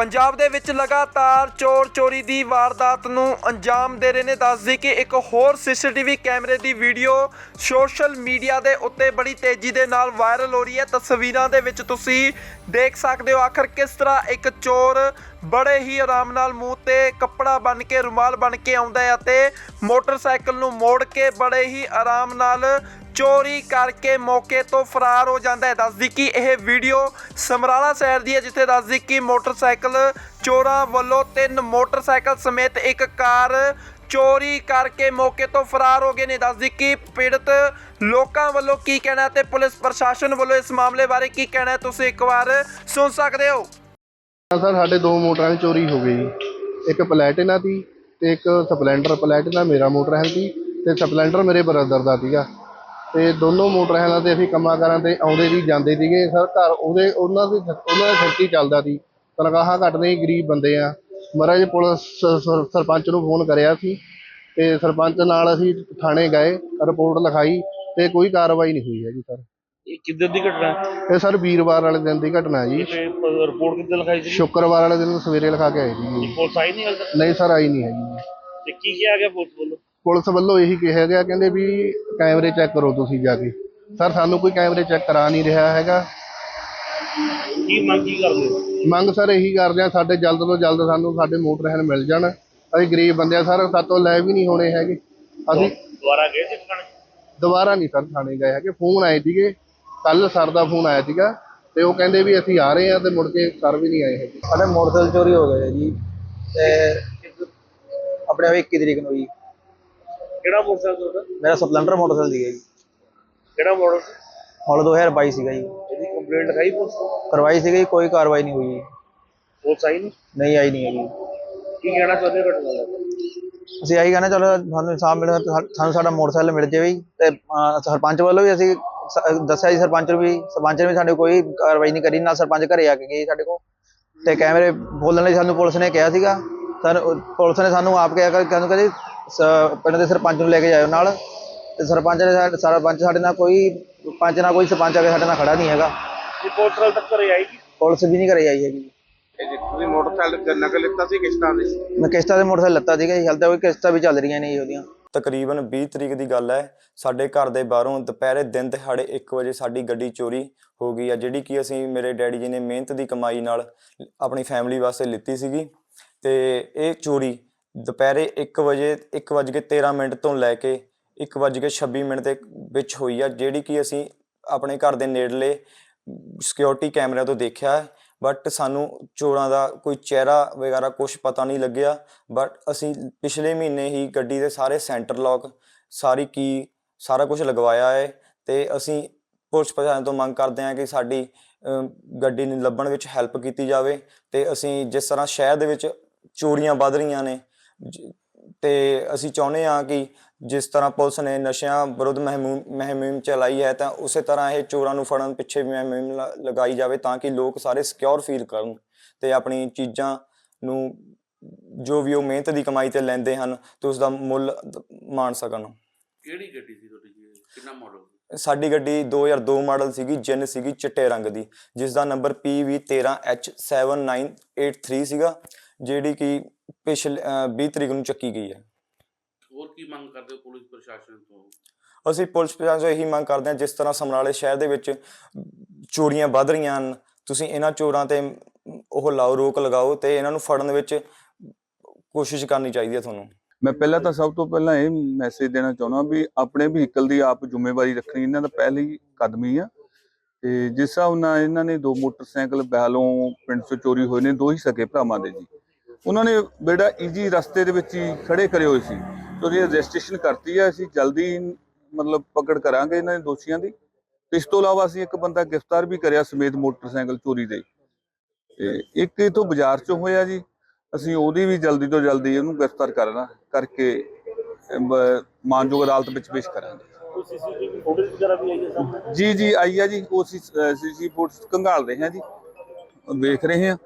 ਪੰਜਾਬ ਦੇ ਵਿੱਚ ਲਗਾਤਾਰ ਚੋਰ ਚੋਰੀ ਦੀ ਵਾਰਦਾਤ ਨੂੰ ਅੰਜਾਮ ਦੇ ਰਹੇ ਨੇ। ਦੱਸਦੀ ਕਿ ਇੱਕ ਹੋਰ ਸੀਸੀਟੀਵੀ ਕੈਮਰੇ ਦੀ ਵੀਡੀਓ ਸੋਸ਼ਲ ਮੀਡੀਆ ਦੇ ਉੱਤੇ ਬੜੀ ਤੇਜ਼ੀ ਦੇ ਨਾਲ ਵਾਇਰਲ ਹੋ ਰਹੀ ਹੈ। ਤਸਵੀਰਾਂ ਦੇ ਵਿੱਚ ਤੁਸੀਂ ਦੇਖ ਸਕਦੇ ਹੋ ਆਖਰ ਕਿਸ ਤਰ੍ਹਾਂ ਇੱਕ ਚੋਰ ਬੜੇ ਹੀ ਆਰਾਮ ਨਾਲ ਮੂੰਹ ਤੇ ਕੱਪੜਾ ਬੰਨ ਕੇ, ਰੁਮਾਲ ਬਨ ਕੇ ਆਉਂਦਾ ਹੈ ਅਤੇ ਮੋਟਰਸਾਈਕਲ ਨੂੰ ਮੋੜ ਕੇ ਬੜੇ ਹੀ ਆਰਾਮ ਨਾਲ ਚੋਰੀ ਕਰਕੇ ਮੌਕੇ ਤੋਂ ਫਰਾਰ ਹੋ ਜਾਂਦਾ ਹੈ। ਦੱਸਦੀ ਕਿ ਇਹ ਵੀਡੀਓ ਸਮਰਾਲਾ ਸ਼ਹਿਰ ਦੀ ਹੈ, ਜਿੱਥੇ ਦੱਸਦੀ ਕਿ ਮੋਟਰਸਾਈਕਲ ਚੋਰਾਂ ਵੱਲੋਂ ਤਿੰਨ ਮੋਟਰਸਾਈਕਲ ਸਮੇਤ ਇੱਕ ਕਾਰ ਚੋਰੀ ਕਰਕੇ ਮੌਕੇ ਤੋਂ ਫਰਾਰ ਹੋ ਗਏ ਨੇ। ਦੱਸਦੀ ਕਿ ਪੀੜਤ ਲੋਕਾਂ ਵੱਲੋਂ ਕੀ ਕਹਿਣਾ ਤੇ ਪੁਲਿਸ ਪ੍ਰਸ਼ਾਸਨ ਵੱਲੋਂ ਇਸ ਮਾਮਲੇ ਬਾਰੇ ਕੀ ਕਹਿਣਾ ਹੈ, ਤੁਸੀਂ ਇੱਕ ਵਾਰ ਸੁਣ ਸਕਦੇ ਹੋ। ਸਰ, ਸਾਡੇ ਦੋ ਮੋਟਰਾਂ ਦੀ ਚੋਰੀ ਹੋ ਗਈ ਇੱਕ ਪਲੈਟੀਨਾ ਦੀ ਤੇ ਇੱਕ ਸਪਲੈਂਡਰ ਪਲੈਟੀਨਾ ਮੇਰਾ ਮੋਟਰਸਾਈਕਲ ਸੀ ਤੇ ਸਪਲੈਂਡਰ ਮੇਰੇ ਬ੍ਰਦਰ ਦਾ ਸੀਗਾ। ਤੇ ਦੋਨੋਂ ਮੋਟਰਸਾਈਕਲਾਂ ਤੇ ਅਸੀਂ ਕੰਮਾਂ ਕਾਰਾਂ ਤੇ ਆਉਂਦੇ ਸੀ ਜਾਂਦੇ ਸੀਗੇ। ਸਰ ਘਰ ਉਹਦੇ ਉਹਨਾਂ ਦੇ ਉਹਨਾਂ ਦੇ ਹੀ ਚੱਲਦਾ ਸੀ। ਤਨਖਾਹਾਂ ਘੱਟ ਨਹੀਂ ਗਰੀਬ ਬੰਦੇ ਆ। ਮਹਾਰਾਜ ਪੁਲਿਸ ਸਰਪੰਚ ਨੂੰ ਫੋਨ ਕਰਿਆ ਸੀ ਤੇ ਸਰਪੰਚ ਨਾਲ ਅਸੀਂ ਥਾਣੇ ਗਏ ਰਿਪੋਰਟ ਲਿਖਾਈ ਤੇ ਕੋਈ ਕਾਰਵਾਈ ਨਹੀਂ ਹੋਈ ਹੈਗੀ ਸਰ। ਇਹ ਕਿੱਦਾਂ ਦੀ ਘਟਨਾ? ਇਹ ਸਰ ਵੀਰਵਾਰ ਵਾਲੇ ਦਿਨ ਦੀ ਘਟਨਾ ਜੀ। ਰਿਪੋਰਟ ਕਿੱਦਾਂ ਲਿਖਾਈ ਸੀ? ਸ਼ੁੱਕਰਵਾਰ ਵਾਲੇ ਦਿਨ ਸਵੇਰੇ ਲਿਖਾ ਕੇ ਆਏ ਜੀ। ਪੁਲਿਸ ਆਈ ਨਹੀਂ ਨਹੀਂ ਸਰ ਆਈ ਨਹੀਂ ਹੈਗੀ ਜੀ। ਤੇ ਕੀ ਕਿਹਾ ਗਿਆ ਪੁਲਿਸ ਵੱਲੋਂ? ਪੁਲਿਸ ਵੱਲੋਂ ਇਹੀ ਕਿਹਾ ਗਿਆ ਕਹਿੰਦੇ ਵੀ ਕੈਮਰੇ ਚੈੱਕ ਕਰੋ ਤੁਸੀਂ ਜਾ ਕੇ। ਸਰ ਸਾਨੂੰ ਕੋਈ ਕੈਮਰੇ ਚੈੱਕ ਕਰਾ ਨਹੀਂ ਰਿਹਾ ਹੈਗਾ। ਕੀ ਮੰਗ ਕੀ ਕਰਦੇ ਹੋ? ਮੰਗ ਸਰ ਇਹੀ ਕਰਦੇ ਆ ਸਾਡੇ ਜਲਦ ਤੋਂ ਜਲਦ ਸਾਨੂੰ ਸਾਡੇ ਮੋਟਰਸਾਈਕਲ ਮਿਲ ਜਾਣ। ਅਸੀਂ ਗਰੀਬ ਬੰਦੇ ਆ ਸਰ ਸਾਤੋਂ ਲੈ ਵੀ ਨਹੀਂ ਹੋਣੇ ਹੈਗੇ। ਅਸੀਂ ਦੁਬਾਰਾ ਗਏ ਸੀ ਠਿਕਾਣੇ ਦੁਬਾਰਾ ਨਹੀਂ ਸਰ ਥਾਣੇ ਗਏ ਹੈਗੇ। ਫੋਨ ਆਏ ਸੀਗੇ ਕੱਲ ਸਰ ਦਾ ਫੋਨ ਆਇਆ ਸੀਗਾ ਤੇ ਉਹ ਕਹਿੰਦੇ ਵੀ ਅਸੀਂ ਆ ਰਹੇ ਆ ਤੇ ਮੁੜ ਕੇ ਸਰ ਵੀ ਨਹੀਂ ਆਏ ਹੈਗੇ। ਸਾਡੇ ਮੋਟਰਸਾਈਕਲ ਚੋਰੀ ਹੋ ਗਏ ਜੀ। ਤੇ ਆਪਣੇ ਆਪ 21 ਤਰੀਕ ਨੂੰ ਜੀ। ਕਿਹੜਾ ਮੋਟਰਸਾਈਕਲ ਤੁਹਾਡਾ? ਮੇਰਾ ਸਪਲੈਂਡਰ ਮੋਟਰਸਾਈਕਲ ਸੀਗਾ ਜੀ। ਕਿਹੜਾ ਮਾਡਲ ਮਾਡਲ 2022 ਸੀਗਾ ਜੀ। ਇਹਦੀ ਕੰਪਲੇਂਟ ਲਿਖਾਈ ਪੁਲਿਸ ਨੂੰ ਕਰਵਾਈ ਸੀਗੀ ਕੋਈ ਕਾਰਵਾਈ ਨਹੀਂ ਹੋਈ ਜੀ। ਪੁਲਿਸ ਆਈ ਨਹੀਂ? ਨਹੀਂ ਆਈ ਨਹੀਂ ਹੈਗੀ। ਕੀ ਕਹਿਣਾ ਚਾਹੁੰਦੇ ਹੋ ਘਟਨਾ ਦਾ ਅਸੀਂ ਆਹੀ ਕਹਿੰਦੇ ਚਲੋ ਸਾਨੂੰ ਇਨਸਾਫ ਮਿਲੇ ਸਾ- ਸਾਨੂੰ ਸਾਡਾ ਮੋਟਰਸਾਈਕਲ ਮਿਲ ਜਾਵੇ ਜੀ। ਤੇ ਅਹ, ਸਰਪੰਚ ਵੱਲੋਂ ਵੀ ਅਸੀਂ ਸ- ਦੱਸਿਆ ਜੀ ਸਰਪੰਚ ਨੂੰ ਵੀ ਸਰਪੰਚ ਨੇ ਵੀ ਸਾਡੇ ਕੋਈ ਕਾਰਵਾਈ ਨਹੀਂ ਕਰੀ ਨਾ ਸਰਪੰਚ ਘਰੇ ਆ ਕੇ ਗਏ ਸਾਡੇ ਕੋਲ। ਤੇ ਕੈਮਰੇ ਖੋਲਣ ਲਈ ਸਾਨੂੰ ਪੁਲਿਸ ਨੇ ਕਿਹਾ ਸੀਗਾ। ਸਾਨੂੰ ਪੁਲਿਸ ਨੇ ਸਾਨੂੰ ਆਪ ਕਿਹਾ ਕਿ ਕਹਿੰਦੇ ਕਹਿੰਦੇ ਪਿੰਡ ਦੇ ਸਰਪੰਚ ਨੂੰ ਲੈ ਕੇ ਜਾਇਓ ਨਾਲ। ਤੇ ਸਰਪੰਚ ਨੇ ਸਾਡੇ ਸਰਪੰਚ ਸਾਡੇ ਨਾਲ ਕੋਈ ਪੰਚ ਨਾਲ ਕੋਈ ਸਰਪੰਚ ਆ ਕੇ ਸਾਡੇ ਨਾਲ ਖੜਾ ਨਹੀਂ ਹੈਗਾ। ਇਹ ਪੁਲਿਸ ਹਾਲੇ ਤੱਕ ਘਰੇ ਆਏਗੀ ਪੁਲਿਸ ਵੀ ਨਹੀਂ ਘਰੇ ਆਈ ਹੈਗੀ। ਤੁਸੀਂ ਮੋਟਰਸਾਈਕਲ ਨਕਲ ਲਿੱਤਾ ਸੀ ਕਿਸ਼ਤਾਂ ਦੇ? ਮੈਂ ਕਿਸ਼ਤਾਂ ਦੇ ਮੋਟਰਸਾਈਕਲ ਲੱਤਾ ਸੀਗਾ ਜੀ ਹਾਲੇ ਤੱਕ ਕੋਈ ਕਿਸ਼ਤਾਂ ਵੀ ਚੱਲ ਰਹੀਆਂ ਨੇ ਜੀ ਉਹਦੀਆਂ। ਤਕਰੀਬਨ 20 ਤਰੀਕ ਦੀ ਗੱਲ ਹੈ ਸਾਡੇ ਘਰ ਦੇ ਬਾਹਰੋਂ ਦੁਪਹਿਰੇ ਦਿਨ ਦਿਹਾੜੇ 1 ਵਜੇ ਸਾਡੀ ਗੱਡੀ ਚੋਰੀ ਹੋ ਗਈ ਆ ਜਿਹੜੀ ਕਿ ਅਸੀਂ ਮੇਰੇ ਡੈਡੀ ਜੀ ਨੇ ਮਿਹਨਤ ਦੀ ਕਮਾਈ ਨਾਲ ਆਪਣੀ ਫੈਮਿਲੀ ਵਾਸਤੇ ਲਿੱਤੀ ਸੀਗੀ। ਤੇ ਇਹ ਚੋਰੀ ਦੁਪਹਿਰੇ 1 ਵਜੇ 1 ਵਜ ਕੇ 13 ਮਿੰਟ ਤੋਂ ਲੈ ਕੇ 1 ਵਜ ਕੇ 26 ਮਿੰਟ ਦੇ ਵਿੱਚ ਹੋਈ ਆ, ਜਿਹੜੀ ਕਿ ਅਸੀਂ ਆਪਣੇ ਘਰ ਦੇ ਨੇੜਲੇ ਸਿਕਿਉਰਿਟੀ ਕੈਮਰਿਆਂ ਤੋਂ ਦੇਖਿਆ ਹੈ। ਬਟ ਸਾਨੂੰ ਚੋਰਾਂ ਦਾ ਕੋਈ ਚਿਹਰਾ ਵਗੈਰਾ ਕੁਝ ਪਤਾ ਨਹੀਂ ਲੱਗਿਆ। ਬਟ ਅਸੀਂ ਪਿਛਲੇ ਮਹੀਨੇ ਹੀ ਗੱਡੀ ਦੇ ਸਾਰੇ ਸੈਂਟਰ ਲੌਕ ਸਾਰੀ ਕੀ ਸਾਰਾ ਕੁਝ ਲਗਵਾਇਆ ਹੈ ਤੇ ਅਸੀਂ ਪੁਲਿਸ ਪ੍ਰਸ਼ਾਸਨ ਤੋਂ ਮੰਗ ਕਰਦੇ ਹਾਂ ਕਿ ਸਾਡੀ ਗੱਡੀ ਨੂੰ ਲੱਭਣ ਵਿੱਚ ਹੈਲਪ ਕੀਤੀ ਜਾਵੇ ਤੇ ਅਸੀਂ ਜਿਸ ਤਰ੍ਹਾਂ ਸ਼ਹਿਰ ਦੇ ਵਿੱਚ ਚੋਰੀਆਂ ਵੱਧ ਰਹੀਆਂ ਨੇ ਤੇ ਅਸੀਂ ਚਾਹੁੰਦੇ ਹਾਂ ਕਿ ਜਿਸ ਤਰ੍ਹਾਂ ਪੁਲਿਸ ਨੇ ਨਸ਼ਿਆਂ ਵਿਰੁੱਧ ਮੁਹਿੰਮ ਮੁਹਿੰਮ ਚਲਾਈ ਹੈ ਤਾਂ ਉਸੇ ਤਰ੍ਹਾਂ ਇਹ ਚੋਰਾਂ ਨੂੰ ਫੜਨ ਪਿੱਛੇ ਵੀ ਮੁਹਿੰਮ ਲ- ਲਗਾਈ ਜਾਵੇ ਤਾਂ ਕਿ ਲੋਕ ਸਾਰੇ ਸਿਕਿਉਰ ਫੀਲ ਕਰਨ ਤੇ ਆਪਣੀ ਚੀਜ਼ਾਂ ਨੂੰ ਜੋ ਵੀ ਉਹ ਮਿਹਨਤ ਦੀ ਕਮਾਈ ਤੇ ਲੈਂਦੇ ਹਨ ਤੇ ਉਸ ਦਾ ਮੁੱਲ ਮਾਣ ਸਕਣ। ਕਿਹੜੀ ਗੱਡੀ ਸੀ ਤੁਹਾਡੀ? ਕਿੰਨਾ ਮਾਡਲ ਸਾਡੀ ਗੱਡੀ 2002 ਮਾਡਲ ਸੀਗੀ ਜਿੰਨ ਸੀਗੀ ਚਿੱਟੇ ਰੰਗ ਦੀ। ਜਿਸ ਦਾ ਨੰਬਰ PV13H7983 ਸੀਗਾ ਜਿਹੜੀ ਕਿ ਪਿਛਲੇ ਅਹ 20 ਤਰੀਕ ਨੂੰ ਚੱਕੀ ਗਈ ਹੈ। ਹੋਰ ਕੀ ਮੰਗ ਕਰਦੇ ਹੋ ਪੁਲਿਸ ਪ੍ਰਸ਼ਾਸਨ ਤੋਂ? ਅਸੀਂ ਪੁਲਿਸ ਪ੍ਰਸ਼ਾਸਨ ਤੋਂ ਇਹੀ ਮੰਗ ਕਰਦੇ ਹਾਂ ਜਿਸ ਤਰ੍ਹਾਂ ਸਮਰਾਲੇ ਸ਼ਹਿਰ ਦੇ ਵਿੱਚ ਚੋਰੀਆਂ ਵੱਧ ਰਹੀਆਂ ਹਨ ਤੁਸੀਂ ਇਹਨਾਂ ਚੋਰਾਂ ਤੇ ਉਹ ਲਾਓ ਰੋਕ ਲਗਾਓ ਤੇ ਇਹਨਾਂ ਨੂੰ ਫੜਨ ਵਿੱਚ ਕੋਸ਼ਿਸ਼ ਕਰਨੀ ਚਾਹੀਦੀ ਹੈ ਤੁਹਾਨੂੰ। ਮੈਂ ਪਹਿਲਾਂ ਤਾਂ ਸਭ ਤੋਂ ਪਹਿਲਾਂ ਇਹ ਮੈਸੇਜ ਦੇਣਾ ਚਾਹੁੰਦਾ ਵੀ ਆਪਣੇ ਵਹੀਕਲ ਦੀ ਆਪ ਜ਼ਿੰਮੇਵਾਰੀ ਰੱਖਣੀ ਇਹਨਾਂ ਦਾ ਪਹਿਲੀ ਕਦਮ ਹੀ ਆ। ਤੇ ਜਿਸ ਹਿਸਾਬ ਨਾਲ ਇਹਨਾਂ ਨੇ ਦੋ ਮੋਟਰਸਾਈਕਲ ਬਹਿਲੋਂ ਪਿੰਡ ਤੋਂ ਚੋਰੀ ਹੋਏ ਨੇ ਦੋ ਹੀ ਸਕੇ ਭਰਾਵਾਂ ਦੇ ਜੀ। ਉਹਨਾਂ ਨੇ ਬੇੜਾ ਈਜੀ ਰਸਤੇ ਦੇ ਵਿੱਚ ਹੀ ਖੜੇ ਕਰੇ ਹੋਏ ਸੀ। ਤੇ ਉਹਦੀ ਰਜਿਸਟ੍ਰੇਸ਼ਨ ਕਰਤੀ ਹੈ ਅਸੀਂ ਜਲਦੀ ਮਤਲਬ ਪਕੜ ਕਰਾਂਗੇ ਇਹਨਾਂ ਦੇ ਦੋਸ਼ੀਆਂ ਦੀ। ਇਸ ਤੋਂ ਇਲਾਵਾ ਅਸੀਂ ਇੱਕ ਬੰਦਾ ਗ੍ਰਿਫਤਾਰ ਵੀ ਕਰਿਆ ਸਮੇਤ ਮੋਟਰਸਾਈਕਲ ਚੋਰੀ ਦੇ। ਤੇ ਇੱਕ ਇਥੋਂ ਬਾਜ਼ਾਰ ਚੋਂ ਹੋਇਆ ਜੀ। ਅਸੀਂ ਉਹਦੀ ਵੀ ਜਲਦੀ ਤੋਂ ਜਲਦੀ ਉਹਨੂੰ ਗ੍ਰਿਫਤਾਰ ਕਰਨਾ ਕਰਕੇ ਮਾਨਯੋਗ ਅਦਾਲਤ ਵਿੱਚ ਪੇਸ਼ ਕਰਾਂਗੇ। ਜੀ ਜੀ ਆਈ ਆ ਜੀ। ਉਹ ਸੀ ਸੀਸੀ ਫੋਟਸ ਕੰਗਾਲ ਰਹੇ ਹਾਂ ਜੀ। ਵੇਖ ਰਹੇ ਹਾਂ।